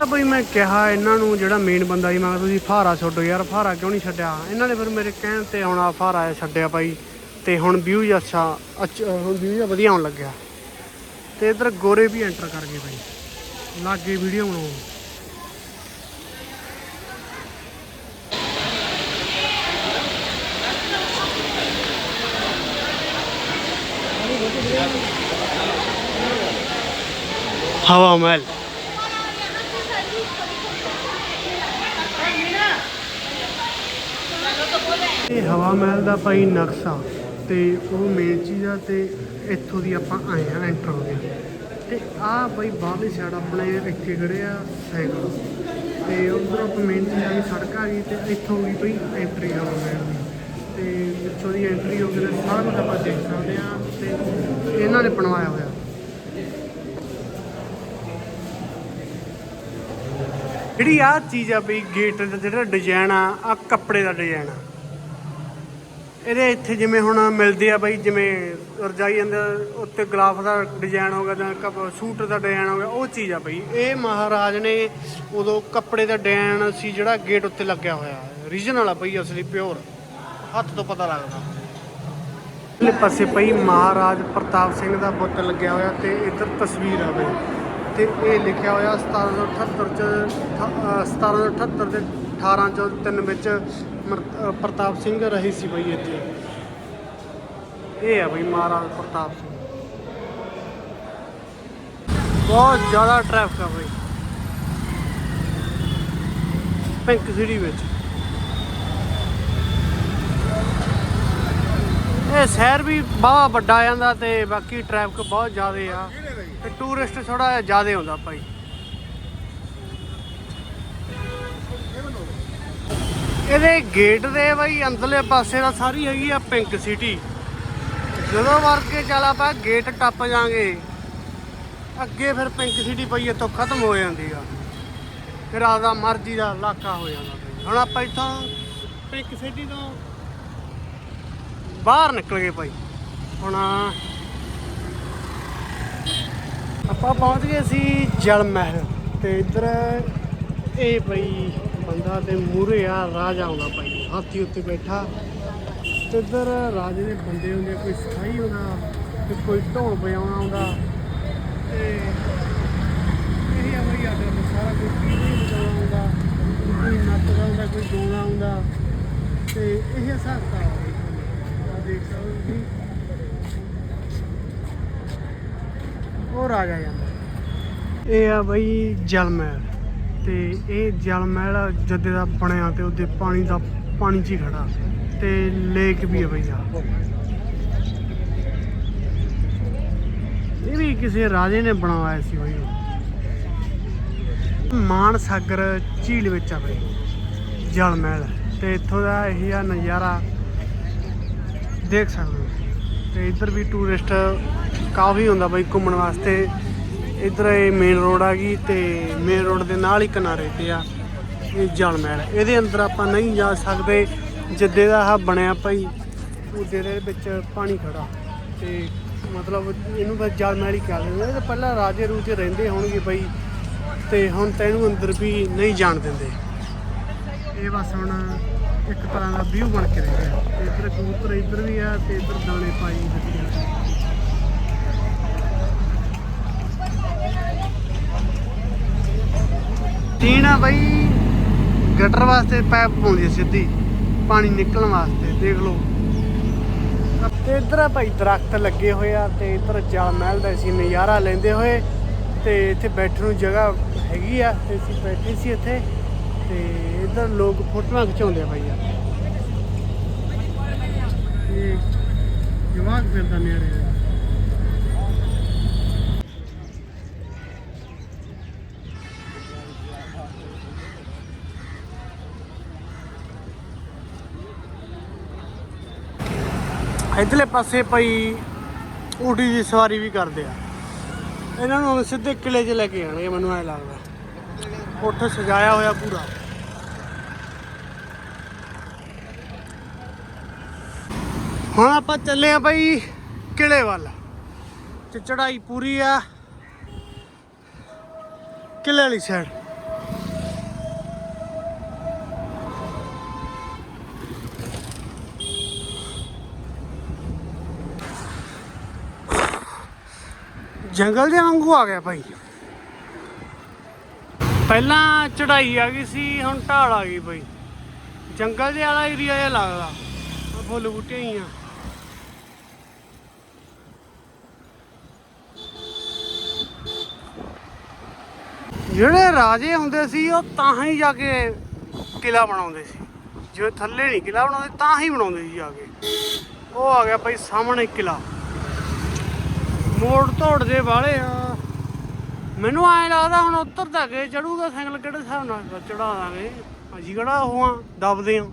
ਤਾਂ ਬਈ ਮੈਂ ਕਿਹਾ ਇਹਨਾਂ ਨੂੰ ਜਿਹੜਾ ਮੇਨ ਬੰਦਾ ਸੀ, ਮੈਂ ਕਿਹਾ ਤੁਸੀਂ ਫਹਾਰਾ ਛੱਡੋ ਯਾਰ ਫਹਾਰਾ ਕਿਉਂ ਨਹੀਂ ਛੱਡਿਆ? ਇਹਨਾਂ ਨੇ ਫਿਰ ਮੇਰੇ ਕਹਿਣ ਤੇ ਆਉਣਾ ਫਾਰਾ ਛੱਡਿਆ ਬਾਈ ਤੇ ਹੁਣ ਵਿਊ ਜਿਹਾ ਅੱਛਾ ਅੱਛਾ, ਹੁਣ ਵਿਊ ਜਿਹਾ ਵਧੀਆ ਆਉਣ ਲੱਗਿਆ। ਤੇ ਇਧਰ ਗੋਰੇ ਵੀ ਐਂਟਰ ਕਰ ਗਏ ਬਾਈ। ਲਾਗੇ ਵੀਡੀਓ ਬਣਾਉਣ ਹਵਾ ਮਹਿਲ। ਇਹ ਹਵਾ ਮਹਿਲ ਦਾ ਭਾਈ ਨਕਸ਼ਾ ਤੇ ਉਹ ਮੇਨ ਚੀਜ਼ ਆ ਤੇ ਇੱਥੋਂ ਦੀ ਆਪਾਂ ਆਏ ਆ ਐਂਟਰ ਹੋ ਗਏ ਤੇ ਆਹ ਭਾਈ ਬਾਹਰਲੀ ਸਾਈਡ ਆਪਣੇ ਇੱਥੇ ਖੜੇ ਆ ਸਾਈਕਲ। ਤੇ ਉਧਰ ਆਪਾਂ ਮੇਨ ਚੀਜ਼ ਆ ਗਈ ਸੜਕ ਆ ਗਈ ਤੇ ਇੱਥੋਂ ਵੀ ਭਾਈ ਐਂਟਰੀ ਹਵਾ ਮਹਿਲ ਦੀ ਤੇ ਪਿੱਛੋਂ ਦੀ ਐਂਟਰੀ ਹੋ ਗਈ ਤੇ ਸਾਰਾ ਕੁਝ ਆਪਾਂ ਦੇਖ ਸਕਦੇ ਆ ਤੇ ਇਹਨਾਂ ਨੇ ਬਣਵਾਇਆ ਹੋਇਆ। ਜਿਹੜੀ ਆ ਚੀਜ਼ ਆ ਬਈ ਗੇਟ ਦਾ ਜਿਹੜਾ ਡਿਜ਼ਾਈਨ ਆ ਆ ਕੱਪੜੇ ਦਾ ਡਿਜ਼ਾਈਨ ਆ। ਇਹਦੇ ਇੱਥੇ ਜਿਵੇਂ ਹੁਣ ਮਿਲਦੇ ਆ ਬਈ, ਜਿਵੇਂ ਰਜਾਈ ਅੰਦਰ ਉੱਤੇ ਗਲਾਫ ਦਾ ਡਿਜ਼ਾਈਨ ਹੋ ਗਿਆ ਜਾਂ ਕੱਪ- ਸੂਟ ਦਾ ਡਿਜ਼ਾਈਨ ਹੋ ਗਿਆ, ਉਹ ਚੀਜ਼ ਆ ਬਈ। ਇਹ ਮਹਾਰਾਜ ਨੇ ਉਦੋਂ ਕੱਪੜੇ ਦਾ ਡਿਜ਼ਾਈਨ ਸੀ ਜਿਹੜਾ ਗੇਟ ਉੱਤੇ ਲੱਗਿਆ ਹੋਇਆ। ਰੀਜਨਲ ਆ ਬਈ, ਅਸਲੀ ਪਿਓਰ ਹੱਥ ਤੋਂ ਪਤਾ ਲੱਗਦਾ। ਇਹਲੇ ਪਾਸੇ ਪਈ ਮਹਾਰਾਜ ਪ੍ਰਤਾਪ ਸਿੰਘ ਦਾ ਬੁੱਤ ਲੱਗਿਆ ਹੋਇਆ ਤੇ ਇੱਧਰ ਤਸਵੀਰ ਆ ਬਈ। ਤੇ ਇਹ ਲਿਖਿਆ ਹੋਇਆ 1778 ਚ ਅਠ- ਅਹ 1778 ਦੇ 18 ਚੋਂ ਤਿੰਨ ਵਿੱਚ ਪ੍ਰਤਾਪ ਸਿੰਘ ਰਹੀ ਸੀ ਬਈ ਇੱਥੇ। ਇਹ ਆ ਬਈ ਮਹਾਰਾਜ ਪ੍ਰਤਾਪ ਸਿੰਘ। ਬਹੁਤ ਜ਼ਿਆਦਾ ਟ੍ਰੈਫਿਕ ਆ ਬਈ। ਪਿੰਕ ਸਿਟੀ ਵਿੱਚ। ਇਹ ਸ਼ਹਿਰ ਵੀ ਬਹੁਤ ਵੱਡਾ ਆ ਜਾਂਦਾ ਤੇ ਬਾਕੀ ਟ੍ਰੈਫਿਕ ਬਹੁਤ ਜ਼ਿਆਦਾ ਆ। ਤੇ ਟੂਰਿਸਟ ਥੋੜਾ ਜਿਹਾ ਜ਼ਿਆਦਾ ਹੁੰਦਾ ਭਾਈ। ਇਹਦੇ ਗੇਟ ਦੇ ਬਈ ਅੰਦਰਲੇ ਪਾਸੇ ਦਾ ਸਾਰੀ ਹੈਗੀ ਆ ਪਿੰਕ ਸਿਟੀ ਜਦੋਂ ਵਰ ਚੱਲ ਆਪਾਂ ਗੇਟ ਟੱਪ ਜਾਾਂਗੇ, ਅੱਗੇ ਫਿਰ ਪਿੰਕ ਸਿਟੀ ਪਈ ਇੱਥੋਂ ਖਤਮ ਹੋ ਜਾਂਦੀ ਆ। ਫਿਰ ਆਪਦਾ ਮਰਜ਼ੀ ਦਾ ਇਲਾਕਾ ਹੋ ਜਾਂਦਾ ਹੁਣ ਆਪਾਂ ਇੱਥੋਂ ਪਿੰਕ ਸਿਟੀ ਤੋਂ ਬਾਹਰ ਨਿਕਲ ਗਏ ਭਾਈ ਹੁਣ ਆਪਾਂ ਪਹੁੰਚ ਗਏ ਸੀ ਜਲ ਮਹਿਲ। ਤੇ ਇੱਧਰ ਇਹ ਭਾਈ ਬੰਦਾ ਤੇ ਮੂਰੇ ਆ, ਰਾਜਾ ਆਉਂਦਾ ਭਾਈ। ਹਾਥੀ ਉੱਤੇ ਬੈਠਾ। ਤੇ ਇੱਧਰ ਰਾਜੇ ਦੇ ਬੰਦੇ ਹੁੰਦੇ ਕੋਈ ਸਿਪਾਹੀ ਹੁੰਦਾ, ਤੇ ਕੋਈ ਢੋਲ ਵਜਾਉਣਾ ਆਉਂਦਾ ਤੇ ਇਹ ਆ ਭਾਈ ਸਾਰਾ ਕੋਈ ਪੀੜੀ ਵਜਾਉਣਾ ਆਉਂਦਾ ਕੋਈ ਨੱਚਦਾ ਹੁੰਦਾ, ਕੋਈ ਗਾਉਣਾ ਆਉਂਦਾ ਤੇ ਇਹ ਹਿਸਾਬ ਕਿਤਾਬ ਆ ਦੇਖ ਸਕਦੇ ਤੁਸੀਂ। ਉਹ ਰਾਜਾ ਜਾਂਦਾ। ਇਹ ਆ ਬਈ ਜਲ ਤੇ ਇਹ ਜਲ ਮਹਿਲ ਜੱਦੇ ਦਾ ਬਣਿਆ ਤੇ ਉਹਦੇ ਪਾਣੀ ਦਾ ਪਾਣੀ 'ਚ ਹੀ ਖੜਾ ਤੇ ਲੇਕ ਵੀ ਹੈ ਬਈ ਆ ਇਹ ਵੀ ਕਿਸੇ ਰਾਜੇ ਨੇ ਬਣਾਇਆ ਸੀ ਬਈ ਮਾਨ ਸਾਗਰ ਝੀਲ ਵਿੱਚ ਆ ਬਈ, ਜਲ ਮਹਿਲ। ਤੇ ਇੱਥੋਂ ਦਾ ਇਹ ਆ ਨਜ਼ਾਰਾ, ਦੇਖ ਸਕਦੇ ਹੋ। ਤੇ ਇੱਧਰ ਵੀ ਟੂਰਿਸਟ ਕਾਫੀ ਹੁੰਦਾ ਬਈ ਘੁੰਮਣ ਵਾਸਤੇ। ਇੱਧਰ ਇਹ ਮੇਨ ਰੋਡ ਆ ਗਈ ਤੇ ਮੇਨ ਰੋਡ ਦੇ ਨਾਲ ਹੀ ਕਿਨਾਰੇ ਤੇ ਆ ਇਹ ਜਲ ਮਹਿਲ। ਇਹਦੇ ਅੰਦਰ ਆਪਾਂ ਨਹੀਂ ਜਾ ਸਕਦੇ, ਜਿੱਦੇ ਦਾ ਆ ਬਣਿਆ ਭਾਈ, ਉਹਦੇ ਦੇ ਵਿੱਚ ਪਾਣੀ ਖੜਾ ਤੇ ਮਤਲਬ ਇਹਨੂੰ ਬਸ ਜਲ ਮਹਿਲ ਹੀ ਕਹਿੰਦੇ ਨੇ ਇਹ ਤਾਂ ਪਹਿਲਾਂ ਰਾਜੇ ਰੂਜੇ ਰਹਿੰਦੇ ਹੋਣਗੇ ਬਈ ਤੇ ਹੁਣ ਤਾਂ ਇਹਨੂੰ ਅੰਦਰ ਵੀ ਨਹੀਂ ਜਾਣ ਦਿੰਦੇ। ਇਹ ਬਸ ਹੁਣ ਇੱਕ ਤਰ੍ਹਾਂ ਦਾ ਵਿਊ ਬਣ ਕੇ ਰਹਿ ਗਿਆ। ਤੇ ਇੱਧਰ ਕਬੂਤਰ ਇੱਧਰ ਵੀ ਆ ਤੇ ਇੱਧਰ ਦਾਣੇ ਪਾਈ ਦਿੱਤੇ ਬਈ। ਗਟਰ ਵਾਸਤੇ ਪਾਈਪ ਪਾਉਂਦੀ ਸਿੱਧੀ। ਪਾਣੀ ਨਿਕਲਣ ਵਾਸਤੇ, ਦੇਖ ਲਓ। ਤੇ ਇੱਧਰ ਆ ਭਾਈ ਦਰਖਤ ਲੱਗੇ ਹੋਏ ਆ ਤੇ ਇੱਧਰ ਜਲ ਮਹਿਲ ਦਾ ਸੀ ਨਜ਼ਾਰਾ ਲੈਂਦੇ ਹੋਏ ਤੇ ਇੱਥੇ ਬੈਠਣ ਨੂੰ ਜਗ੍ਹਾ ਹੈਗੀ ਆ ਤੇ ਅਸੀਂ ਬੈਠੇ ਸੀ ਇੱਥੇ ਤੇ ਇੱਧਰ ਲੋਕ ਫੋਟੋਆਂ ਖਿਚਾਉਂਦੇ ਆ ਭਾਈ ਆ। ਇਹ ਜਵਾਕ ਫਿਰਦਾ ਨੇੜੇ ਇਧਰਲੇ ਪਾਸੇ ਭਾਈ ਊਟੀ ਦੀ ਸਵਾਰੀ ਵੀ ਕਰਦੇ ਆ। ਇਹਨਾਂ ਨੂੰ ਹੁਣ ਸਿੱਧੇ ਕਿਲੇ 'ਚ ਲੈ ਕੇ ਆਣਗੇ ਮੈਨੂੰ ਐ ਲੱਗਦਾ। ਉੱਥੇ ਸਜਾਇਆ ਹੋਇਆ ਪੂਰਾ। ਹੁਣ ਆਪਾਂ ਚੱਲੇ ਆ ਭਾਈ ਕਿਲੇ ਵੱਲ। ਤੇ ਚੜਾਈ ਪੂਰੀ ਆ ਕਿਲੇ ਵਾਲੀ ਸਾਈਡ ਜੰਗਲ ਦੇ ਵਾਂਗੂ ਆ ਗਿਆ ਭਾਈ। ਪਹਿਲਾਂ ਚੜਾਈ ਆ ਗਈ ਸੀ ਹੁਣ ਢਾਲ ਆ ਗਈ ਭਾਈ। ਜੰਗਲ ਦੇ ਵਾਲਾ ਏਰੀਆ ਜਿਹਾ ਲੱਗਦਾ ਫੁੱਲ ਬੂਟੇ ਹੀ ਆ। ਜਿਹੜੇ ਰਾਜੇ ਹੁੰਦੇ ਸੀ ਉਹ ਤਾਂ ਹੀ ਜਾ ਕੇ ਕਿਲਾ ਬਣਾਉਂਦੇ ਸੀ। ਜਿਵੇਂ ਥੱਲੇ ਨਹੀਂ ਕਿਲਾ ਬਣਾਉਂਦੇ ਤਾਂ ਹੀ ਬਣਾਉਂਦੇ ਸੀ ਜਾ ਕੇ। ਉਹ ਆ ਗਿਆ ਭਾਈ ਸਾਹਮਣੇ ਕਿਲਾ ਮੋੜ ਤੋੜ ਦੇ ਵਾਲੇ ਆ। ਮੈਨੂੰ ਐਂ ਲੱਗਦਾ ਹੁਣ ਉੱਤਰ ਤੱਕ ਚੜੂਗਾ ਸਾਈਕਲ ਕਿਹੜੇ ਹਿਸਾਬ ਨਾਲ ਚੜਾ ਦਾਂਗੇ। ਅਸੀਂ ਕਿਹੜਾ ਉਹ ਦਬਦੇ ਆ।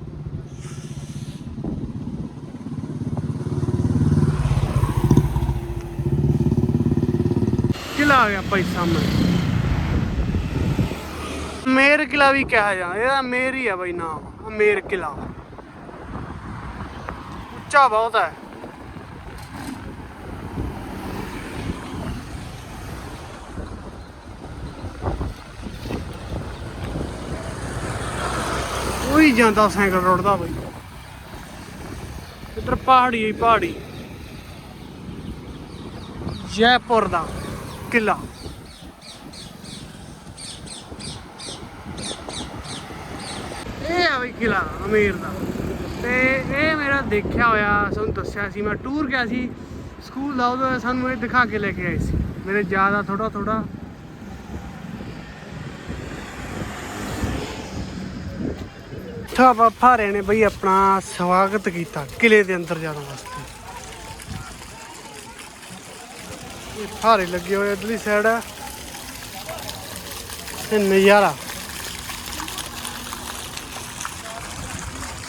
ਕਿਲਾ ਆ ਗਿਆ ਭਾਈ ਸਾਹਮਣੇ। ਮੇਰ ਕਿਲਾ ਵੀ ਕਿਹਾ ਜਾਂਦਾ ਇਹਦਾ ਮੇਰ ਹੀ ਆ ਬਈ ਨਾਮ ਮੇਰ ਕਿਲਾ। ਉੱਚਾ ਬਹੁਤ ਹੈ ਉਹੀ ਜਾਂਦਾ ਸਾਈਕਲ ਰੋਡਦਾ ਬਈ। ਇੱਧਰ ਪਹਾੜੀ ਹੀ ਪਹਾੜੀ। ਜੈਪੁਰ ਦਾ ਕਿਲਾ। ਇਹ ਆ ਬਈ ਕਿਲਾ, ਅਮੀਰ ਦਾ। ਤੇ ਇਹ ਮੇਰਾ ਦੇਖਿਆ ਹੋਇਆ ਤੁਹਾਨੂੰ ਦੱਸਿਆ ਸੀ, ਮੈਂ ਟੂਰ ਗਿਆ ਸੀ ਸਕੂਲ ਦਾ, ਉਦੋਂ ਸਾਨੂੰ ਇਹ ਦਿਖਾ ਕੇ ਲੈ ਕੇ ਆਏ ਸੀ। ਮੇਰੇ ਜ਼ਿਆਦਾ ਥੋੜਾ ਥੋੜਾ ਇੱਥੋਂ ਆਪਾਂ ਫਾਰੇ ਨੇ ਬਈ ਆਪਣਾ ਸਵਾਗਤ ਕੀਤਾ ਕਿਲੇ ਦੇ ਅੰਦਰ ਜਾਣ ਵਾਸਤੇ। ਇਹ ਫਾਰੇ ਲੱਗੇ ਹੋਏ ਇਧਰਲੀ ਸਾਈਡ ਆ। ਤੇ ਨਜ਼ਾਰਾ।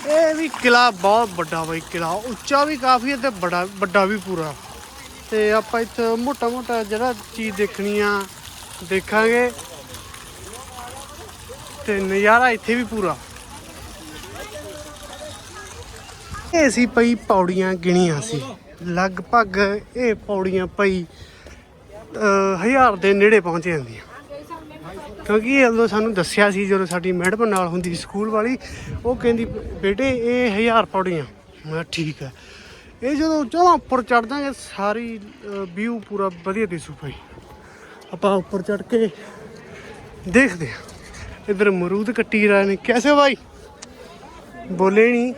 ਇਹ ਵੀ ਕਿਲਾ ਬਹੁਤ ਵੱਡਾ ਬਈ ਕਿਲਾ ਉੱਚਾ ਵੀ ਕਾਫੀ ਹੈ ਤੇ ਬੜਾ, ਵੱਡਾ ਵੀ ਪੂਰਾ। ਤੇ ਆਪਾਂ ਇੱਥੇ ਮੋਟਾ ਮੋਟਾ ਜਿਹੜਾ ਚੀਜ਼ ਦੇਖਣੀ ਆ, ਦੇਖਾਂਗੇ। ਤੇ ਨਜ਼ਾਰਾ ਇੱਥੇ ਵੀ ਪੂਰਾ। ਇਹ ਸੀ ਪਈ ਪੌੜੀਆਂ ਗਿਣੀਆਂ ਸੀ। ਲਗਭਗ ਇਹ ਪੌੜੀਆਂ ਪਈ ਹਜ਼ਾਰ ਦੇ ਨੇੜੇ ਪਹੁੰਚ ਜਾਂਦੀਆਂ। ਕਿਉਂਕਿ ਇਹ ਉਦੋਂ ਸਾਨੂੰ ਦੱਸਿਆ ਸੀ ਜਦੋਂ ਸਾਡੀ ਮੈਡਮ ਨਾਲ ਹੁੰਦੀ ਸੀ ਸਕੂਲ ਵਾਲੀ, ਉਹ ਕਹਿੰਦੀ, ਬੇਟੇ, ਇਹ ਹਜ਼ਾਰ ਪੌੜੀਆਂ। ਮੈਂ ਠੀਕ ਹੈ ਇਹ ਜਦੋਂ ਜਮਾਂ ਉੱਪਰ ਚੜ ਜਾਾਂਗੇ ਸਾਰੀ ਵਿਊ ਪੂਰਾ ਵਧੀਆ ਦਿਸੂ ਭਾਈ। ਆਪਾਂ ਉੱਪਰ ਚੜ ਕੇ ਦੇਖਦੇ ਹਾਂ। ਇਧਰ ਮਰੂਦ ਕੱਟੀ ਰਹੇ ਨੇ ਕੈਸੇ ਭਾਈ ਬੋਲੇ ਨਹੀਂ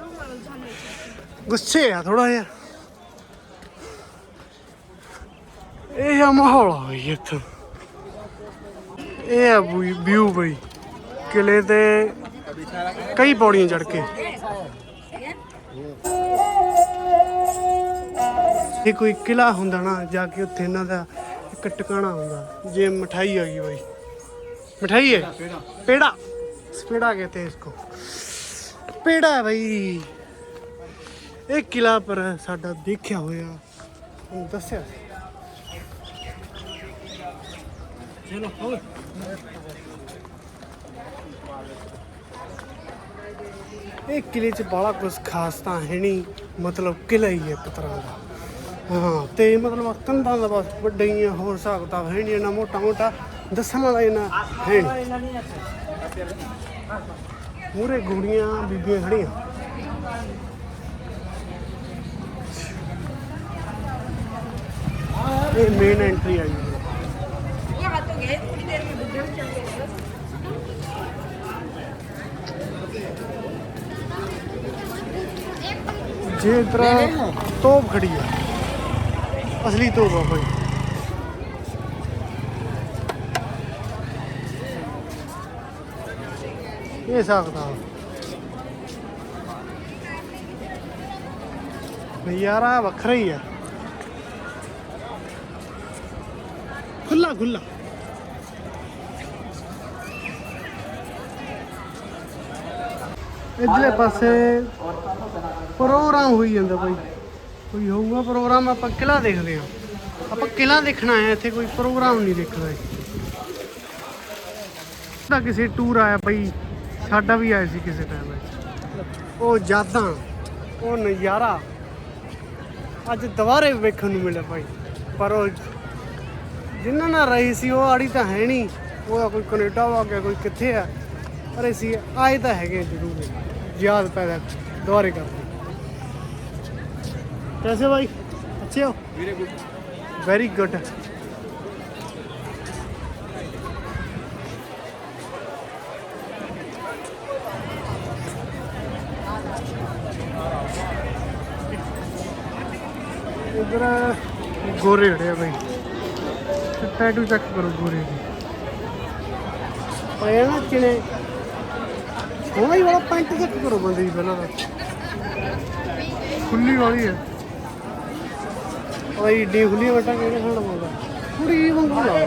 ਗੁੱਸੇ ਆ ਥੋੜਾ ਜਿਹਾ। ਇਹ ਆ ਮਾਹੌਲ ਆ ਇੱਥੇ। ਇਹ ਆ ਬਈ ਵਿਊ ਬਈ। ਕਿਲੇ ਤੇ ਕਈ ਪੌੜੀਆਂ ਚੜ ਕੇ। ਇਹ ਕੋਈ ਕਿਲਾ ਹੁੰਦਾ ਨਾ ਜਾ ਕੇ ਉੱਥੇ ਇਹਨਾਂ ਦਾ ਇੱਕ ਟਿਕਾਣਾ ਹੁੰਦਾ। ਜੇ ਮਠਾਈ ਆ ਗਈ ਬਈ। ਮਠਾਈ ਹੈ? ਪੇੜਾ। ਪੇੜਾ। ਕੇ ਤੇ ਇਸਕੋ। ਪੇੜਾ ਬਈ। ਇਹ ਕਿਲਾ ਪਰ ਸਾਡਾ ਦੇਖਿਆ ਹੋਇਆ। ਤੁਹਾਨੂੰ ਦੱਸਿਆ ਚਲੋ, ਹੋਰ। ਇਹ ਕਿਲੇ 'ਚ ਬੜਾ ਕੁਝ ਖਾਸ ਤਾਂ ਹੈ ਨਹੀਂ। ਮਤਲਬ ਕਿਲਾ ਹੀ ਹੈ ਇੱਕ ਤਰ੍ਹਾਂ ਦਾ। ਹਾਂ, ਤੇ ਮਤਲਬ ਕੰਧਾਂ ਦਾ ਬਸ ਵੱਡਾ ਹੋਰ ਹਿਸਾਬ ਕਿਤਾਬ ਹੈ ਨਹੀਂ ਇਹਨਾਂ ਮੋਟਾ ਮੋਟਾ ਦੱਸਣ ਵਾਲਾ ਇਹਨਾਂ ਹੈ ਨਹੀਂ। ਮੂਰੇ ਗੂੜੀਆਂ, ਬੀਬੀਆਂ ਖੜੀਆਂ। ये मेन एंट्री आई है ये इतना तोप खड़ी है। असली तोप है भाई। ये हिसाब किताब नज़ारा वखरा ही है। ਖੁੱਲਾ ਖੁੱਲਾ। ਇਧਰਲੇ ਪਾਸੇ ਪ੍ਰੋਗਰਾਮ ਹੋਈ ਜਾਂਦਾ ਬਾਈ। ਕੋਈ ਹੋਊਗਾ ਪ੍ਰੋਗਰਾਮ, ਆਪਾਂ ਕਿਲਾ ਦੇਖਦੇ ਆ ਆਪਾਂ ਕਿਲਾ ਦੇਖਣਾ ਆਇਆ ਇੱਥੇ ਕੋਈ ਪ੍ਰੋਗਰਾਮ ਨਹੀਂ ਦੇਖਣਾ ਹੈ ਕਿਸੇ ਟੂਰ ਆਇਆ ਬਾਈ, ਸਾਡਾ ਵੀ ਆਇਆ ਸੀ ਕਿਸੇ ਟਾਈਮ ਵਿੱਚ। ਉਹ ਯਾਦਾਂ, ਉਹ ਨਜ਼ਾਰਾ। ਅੱਜ ਦੁਬਾਰੇ ਵੇਖਣ ਨੂੰ ਮਿਲਿਆ ਭਾਈ ਪਰ ਉਹ ਜਿਨ੍ਹਾਂ ਨਾਲ ਰਹੀ ਸੀ ਉਹ ਆੜੀ ਤਾਂ ਹੈ ਨਹੀਂ ਉਹਦਾ ਕੋਈ ਕੈਨੇਡਾ ਵਾ ਗਿਆ ਕੋਈ ਕਿੱਥੇ ਆ ਪਰ ਅਸੀਂ ਆਏ ਤਾਂ ਹੈਗੇ ਜ਼ਰੂਰ ਯਾਦ ਪੈਦਾ ਦੁਬਾਰੇ ਕਰਦੇ कैसे भाई अच्छे हो वेरी गुड वेरी गुड इधर गोरे खड़े हैं भाई ਟੈਟੂ ਚੈੱਕ ਕਰੋ ਪੂਰੇ। ਪਾਇਆ ਨਾ ਕਿਨੇ ਸੋਹਣਾ ਵਾਲਾ ਪੈਂਟ ਚੈੱਕ ਕਰੋ ਬੰਦੇ ਦੀ ਪਹਿਲਾਂ ਖੁੱਲੀ ਵਾਲੀ ਹੈ। ਓਏ ਡੀ ਖੁੱਲੀ ਬਟਾ ਕਿਹੜੇ ਖਾਣਾ ਪਊਗਾ ਕੁੜੀ ਵਾਂਗੂ ਲਾ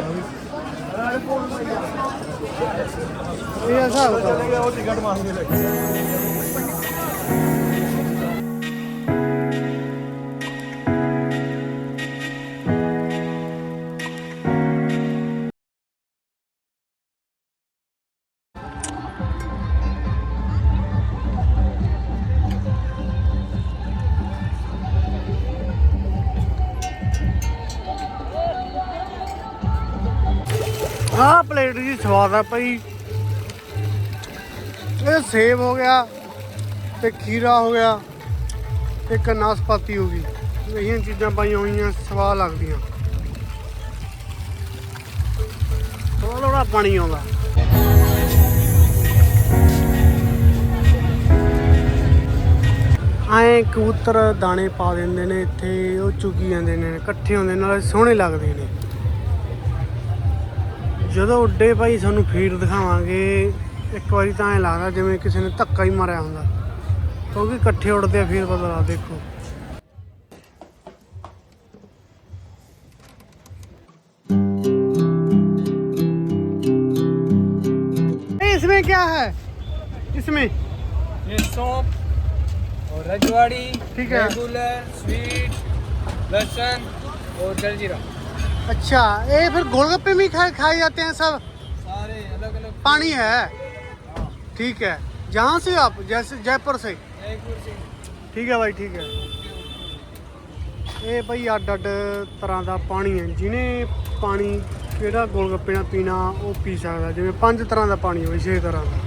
ਇਹ ਹਿਸਾਬ ਕਰ ਉਹ ਟਿਕਟ ਮਾਰ ਕੇ ਆਹ ਪਲੇਟ ਜੀ ਸਵਾਦ ਆ ਭਾਈ। ਇਹ ਸੇਬ ਹੋ ਗਿਆ ਤੇ ਖੀਰਾ ਹੋ ਗਿਆ ਇੱਕ ਨਾਸਪਾਤੀ ਹੋ ਗਈ। ਇਹ ਚੀਜ਼ਾਂ ਪਾਈਆਂ ਹੋਈਆਂ ਸਵਾਦ ਲੱਗਦੀਆਂ। ਥੋੜਾ ਥੋੜਾ ਪਾਣੀ ਆਉਂਦਾ। ਐਂ ਕਬੂਤਰ ਦਾਣੇ ਪਾ ਦਿੰਦੇ ਨੇ ਇੱਥੇ ਉਹ ਚੁਗੀ ਜਾਂਦੇ ਨੇ ਇਕੱਠੇ ਹੁੰਦੇ ਨੇ, ਨਾਲੇ ਸੋਹਣੇ ਲੱਗਦੇ ਨੇ। ਜਦੋਂ ਉੱਡੇ ਭਾਈ ਸਾਨੂੰ ਫੀਡ ਦਿਖਾਵਾਂਗੇ ਇੱਕ ਵਾਰੀ ਤਾਂ ਐਂ ਲੱਗਦਾ ਜਿਵੇਂ ਕਿਸੇ ਨੇ ਧੱਕਾ ਹੀ ਮਾਰਿਆ ਹੁੰਦਾ ਕਿਉਂਕਿ ਇਕੱਠੇ ਉੱਡਦੇ ਆ ਫਿਰ ਪਤਾ ਲੱਗਦਾ ਦੇਖੋ ए, इसमें क्या है इसमें ये सौंप और रजवाड़ी ठीक है। रेगुलर स्वीट लहसुन और जलजीरा अच्छा ये फिर गोलगप्पे भी खाए खाए जाते हैं सब सारे अलग अलग पानी है ठीक है जहाँ से आप जैसे जयपुर से जयपुर से ਠੀਕ ਹੈ ਬਾਈ ਠੀਕ ਹੈ ਇਹ ਬਈ ਅੱਡ ਅੱਡ ਤਰ੍ਹਾਂ ਦਾ ਪਾਣੀ ਹੈ ਜਿਹਨੇ ਪਾਣੀ ਕਿਹੜਾ ਗੋਲਗੱਪੇ ਨਾਲ ਪੀਣਾ ਉਹ ਪੀ ਸਕਦਾ ਜਿਵੇਂ ਪੰਜ ਤਰ੍ਹਾਂ ਦਾ ਪਾਣੀ ਹੋਵੇ ਛੇ ਤਰ੍ਹਾਂ ਦਾ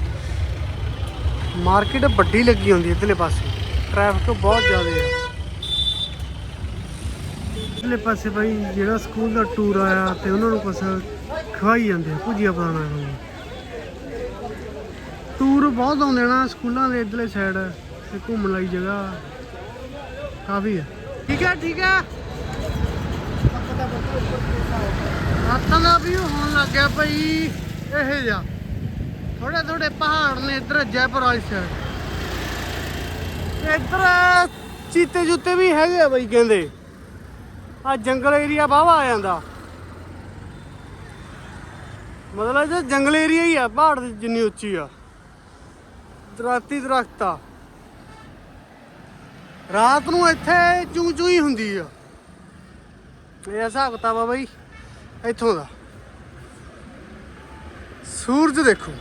ਮਾਰਕੀਟ ਵੱਡੀ ਲੱਗੀ ਹੁੰਦੀ ਹੈ ਇਧਰਲੇ ਪਾਸੇ ਟ੍ਰੈਫਿਕ ਬਹੁਤ ਜ਼ਿਆਦਾ ਹੈ ਇਧਰਲੇ ਪਾਸੇ ਬਾਈ ਜਿਹੜਾ ਸਕੂਲ ਦਾ ਟੂਰ ਆਇਆ ਤੇ ਉਹਨਾਂ ਨੂੰ ਕੁਛ ਖਵਾਈ ਜਾਂਦੇ ਆ, ਭੁਜੀਆ ਬਣਾਉਣਾ ਟੂਰ ਬਹੁਤ ਆਉਂਦੇ ਨਾ ਸਕੂਲਾਂ ਦੇ ਇਧਰਲੇ ਸਾਈਡ ਤੇ ਘੁੰਮਣ ਲਈ ਜਗ੍ਹਾ ਕਾਫੀ ਹੈ ਠੀਕ ਹੈ ਠੀਕ ਹੈ। ਰਾਤਾਂ ਦਾ ਵੀ ਹੋਣ ਲੱਗ ਗਿਆ ਭਾਈ ਇਹ ਜਾ ਥੋੜੇ ਥੋੜੇ ਪਹਾੜ ਨੇ ਇੱਧਰ ਜੈਪੁਰ ਵਾਲੀ ਸਾਈਡ ਇਧਰ ਚੀਤੇ ਜੁੱਤੇ ਵੀ ਹੈਗੇ ਆ ਬਾਈ, ਕਹਿੰਦੇ। ਆ ਜੰਗਲ ਏਰੀਆ ਬਾਵਾ ਆ ਜਾਂਦਾ। ਮਤਲਬ ਇਹ ਜੰਗਲ ਏਰੀਆ ਹੀ ਆ, ਪਹਾੜ ਦੀ ਜਿੰਨੀ ਉੱਚੀ ਆ। ਦਰਖਤੀ ਦਰਖਤ। ਆ ਰਾਤ ਨੂੰ ਇੱਥੇ ਚੂੰ ਚੂ ਹੀ ਹੁੰਦੀ ਆ। ਇਹ ਹਿਸਾਬ ਕਿਤਾਬ ਆ ਬਈ, ਇੱਥੋਂ ਦਾ। ਸੂਰਜ ਦੇਖੋ।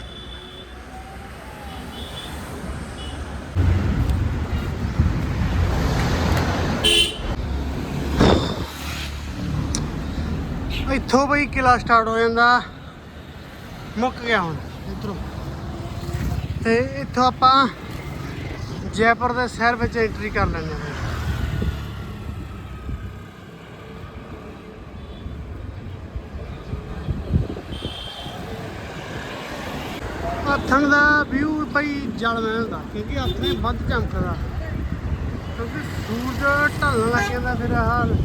ਇੱਥੋਂ ਬਈ ਕਿਲਾ ਸਟਾਰਟ ਹੋ ਜਾਂਦਾ। ਮੁੱਕ ਗਿਆ ਹੁਣ, ਇਧਰੋਂ। ਤੇ ਇੱਥੋਂ ਆਪਾਂ ਜੈਪੁਰ ਦੇ ਸ਼ਹਿਰ ਵਿੱਚ ਐਂਟਰੀ ਕਰ ਲੈਂਦੇ ਹਾਂ। ਹੱਥਣ ਦਾ ਵਿਊ ਪਈ ਜਲ ਮਹਿਲ ਦਾ, ਕਿਉਂਕਿ ਆਪਣੇ ਵੱਧ ਚਮਕਦਾ ਕਿਉਂਕਿ ਸੂਰਜ ਢਲਣ ਲੱਗ ਜਾਂਦਾ ਫਿਰ ਹਾਲ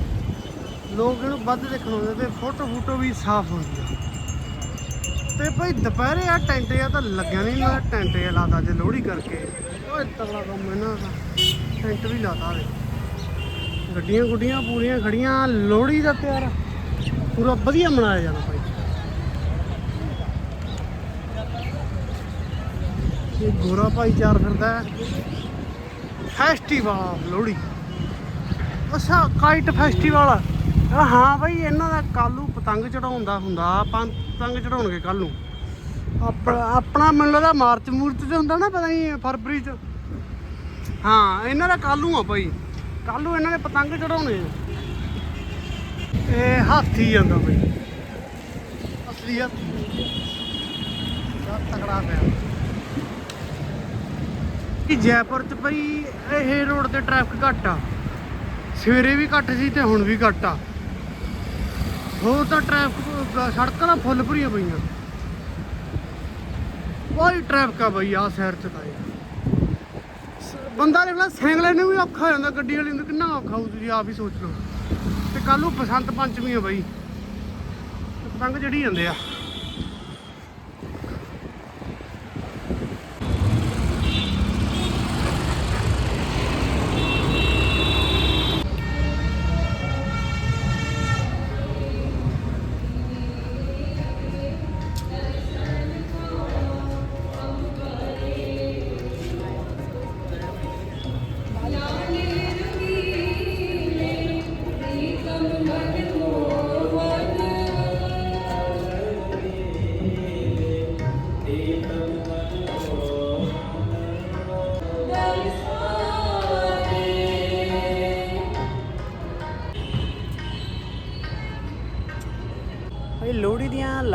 ਲੋਕ ਇਹਨੂੰ ਵੱਧ ਦੇਖਣ ਆਉਂਦੇ ਤੇ ਫੋਟੋ ਫੋਟੋ ਵੀ ਸਾਫ਼ ਹੁੰਦੀ ਆ। ਤੇ ਭਾਈ ਦੁਪਹਿਰੇ ਆ ਟੈਂਟ ਆ ਤਾਂ ਲੱਗਿਆ ਨਹੀਂ ਨਾ ਟੈਂਟ ਆ ਲਾਤਾ ਜੇ ਲੋਹੜੀ ਕਰਕੇ। ਓਏ ਤਗੜਾ ਕੰਮ ਇਹਨਾਂ ਦਾ। ਟੈਂਟ ਵੀ ਲਾਤਾ ਦੇ ਗੱਡੀਆਂ ਗੁੱਡੀਆਂ ਪੂਰੀਆਂ ਖੜੀਆਂ, ਲੋਹੜੀ ਦਾ ਤਿਆਰ ਪੂਰਾ ਵਧੀਆ ਮਨਾਇਆ ਜਾਣਾ ਭਾਈ। ਇਹ ਗੋਰਾ ਭਾਈਚਾਰ ਫਿਰਦਾ ਹੈ। ਫੈਸਟੀਵਲ ਲੋਹੜੀ। ਅੱਛਾ ਕਾਈਟ ਫੈਸਟੀਵਲ ਆ। ਹਾਂ ਭਾਈ ਇਹਨਾਂ ਦਾ ਕੱਲੂ ਪਤੰਗ ਚੜਾਉਣ ਦਾ ਹੁੰਦਾ ਪੰ- ਪਤੰਗ ਚੜਾਉਣਗੇ ਕੱਲ ਨੂੰ। ਆਪਣਾ ਆਪਣਾ ਮੈਨੂੰ ਲੱਗਦਾ ਮਾਰਚ ਮੂਰਚ ਤੇ ਹੁੰਦਾ ਨਾ, ਪਤਾ ਨਹੀਂ ਫਰਵਰੀ ਚ। ਹਾਂ, ਇਹਨਾਂ ਦਾ ਕੱਲੂ ਆ ਭਾਈ ਕੱਲੂ ਇਹਨਾਂ ਨੇ ਪਤੰਗ ਚੜਾਉਣੇ ਆ। ਇਹ ਹਾਥੀ ਜਾਂਦਾ ਭਾਈ ਅਸਲੀ ਹਾਥੀ। ਤਕੜਾ ਪਿਆ। ਕਿ ਜੈਪੁਰ ਚ ਭਾਈ ਇਹ ਰੋਡ ਤੇ ਟ੍ਰੈਫਿਕ ਘੱਟ ਆ। ਸਵੇਰੇ ਵੀ ਘੱਟ ਸੀ ਤੇ ਹੁਣ ਵੀ ਘੱਟ ਆ। ਹੋਰ ਤਾਂ ਟ੍ਰੈਫਿਕ ਸੜਕਾਂ ਤਾਂ ਫੁੱਲ ਭਰੀਆਂ ਪਈਆਂ। ਕੋਈ ਟ੍ਰੈਫਿਕ ਆ ਬਈ, ਆ ਸ਼ਹਿਰ ਚ ਤਾਂ ਬੰਦਾ ਦੇਖ ਲੈ ਸੈਂਗਲੇ ਨੂੰ ਵੀ ਔਖਾ ਹੋ ਜਾਂਦਾ, ਗੱਡੀ ਵਾਲੇ ਨੂੰ ਕਿੰਨਾ ਔਖਾ ਹੋਊ, ਤੁਸੀਂ ਆਪ ਹੀ ਸੋਚ ਲਓ। ਤੇ ਕੱਲ ਨੂੰ ਬਸੰਤ ਪੰਚਮੀ ਆ ਬਈ। ਤੇ ਪਤੰਗ ਚੜੀ ਜਾਂਦੇ ਆ।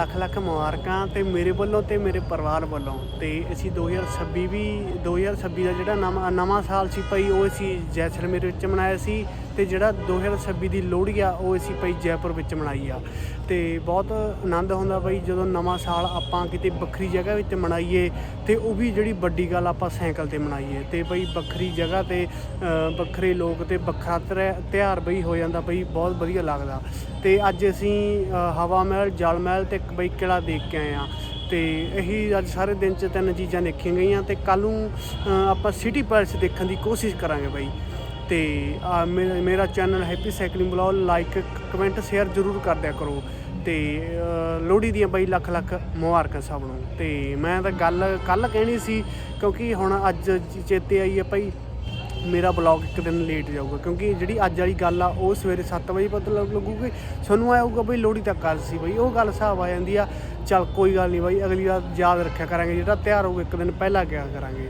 ਲੱਖ ਲੱਖ ਮੁਬਾਰਕਾਂ ਤੇ ਮੇਰੇ ਵੱਲੋਂ ਤੇ ਮੇਰੇ ਪਰਿਵਾਰ ਵੱਲੋਂ ਤੇ ਅਸੀਂ 2026 ਵੀ 2026 ਦਾ ਜਿਹੜਾ ਨਵਾਂ ਨਵਾਂ ਸਾਲ ਸੀ ਭਾਈ, ਉਹ ਅਸੀਂ ਜੈਸਲਮੇਰ ਵਿੱਚ ਮਨਾਇਆ ਸੀ। ਤੇ ਜਿਹੜਾ 2026 ਦੀ ਲੋਹੜੀ ਆ, ਉਹ ਅਸੀਂ ਭਾਈ ਜੈਪੁਰ ਵਿੱਚ ਮਨਾਈ ਆ। ਤੇ ਬਹੁਤ ਆਨੰਦ ਹੁੰਦਾ ਭਾਈ, ਜਦੋਂ ਨਵਾਂ ਸਾਲ ਆਪਾਂ ਕਿਤੇ ਵੱਖਰੀ ਜਗ੍ਹਾ ਵਿੱਚ ਮਨਾਈਏ, ਤੇ ਉਹ ਵੀ ਜਿਹੜੀ ਵੱਡੀ ਗੱਲ ਆਪਾਂ ਸਾਈਕਲ ਤੇ ਮਨਾਈਏ। ਤੇ ਭਾਈ ਵੱਖਰੀ ਜਗ੍ਹਾ ਤੇ ਵੱਖਰੇ ਲੋਕ ਤੇ ਵੱਖਰਾ ਤਿਉ- ਤਿਉਹਾਰ ਬਈ ਹੋ ਜਾਂਦਾ ਬਈ ਬਹੁਤ ਵਧੀਆ ਲੱਗਦਾ। ਤੇ ਅੱਜ ਅਸੀਂ ਹਵਾ ਮਹਿਲ, ਜਲ ਮਹਿਲ ਤੇ ਇੱਕ ਬਈ ਕਿਲਾ ਦੇਖ ਕੇ ਆਏ ਆ। ਤੇ ਇਹੀ ਅੱਜ ਸਾਰੇ ਦਿਨ ਚ ਤਿੰਨ ਚੀਜ਼ਾਂ ਦੇਖੀਆਂ ਗਈਆਂ ਤੇ ਕੱਲ ਨੂੰ ਆਪਾਂ ਸਿਟੀ ਪੈਲਸ ਦੇਖਣ ਦੀ ਕੋਸ਼ਿਸ਼ ਕਰਾਂਗੇ ਬਾਈ ਤੇ ਮੇ- ਮੇਰਾ channel happy cycling blog like comment share ਜ਼ਰੂਰ ਕਰ ਦਿਆ ਕਰੋ। ਤੇ ਲੋਹੜੀ ਦੀਆਂ ਬਈ ਲੱਖ ਲੱਖ ਮੁਬਾਰਕਾਂ ਸਭ ਨੂੰ। ਤੇ ਮੈਂ ਤਾਂ ਗੱਲ ਕੱਲ ਕਹਿਣੀ ਸੀ, ਕਿਉਂਕਿ ਹੁਣ ਅੱਜ ਚੇਤੇ ਆਈ ਹੈ ਭਾਈ, ਮੇਰਾ ਬਲੌਗ ਇੱਕ ਦਿਨ ਲੇਟ ਜਾਊਗਾ। ਕਿਉਂਕਿ ਜਿਹੜੀ ਅੱਜ ਵਾਲੀ ਗੱਲ ਆ, ਉਹ ਸਵੇਰੇ 7 ਵਜੇ ਪਤਾ ਲੱਗ, ਲੱਗੂਗੀ। ਤੁਹਾਨੂੰ ਆਊਗਾ ਬਈ ਲੋਹੜੀ ਤੱਕ ਗੱਲ ਸੀ ਬਈ, ਉਹ ਗੱਲ ਹਿਸਾਬ ਆ ਜਾਂਦੀ ਆ। ਚੱਲ ਕੋਈ ਗੱਲ ਨਹੀਂ ਬਾਈ, ਅਗਲੀ ਵਾਰ ਯਾਦ ਰੱਖਿਆ ਕਰਾਂਗੇ, ਜਿਹੜਾ ਤਿਉਹਾਰ ਹੋਊਗਾ ਇੱਕ ਦਿਨ ਪਹਿਲਾਂ ਕਿਹਾ ਕਰਾਂਗੇ।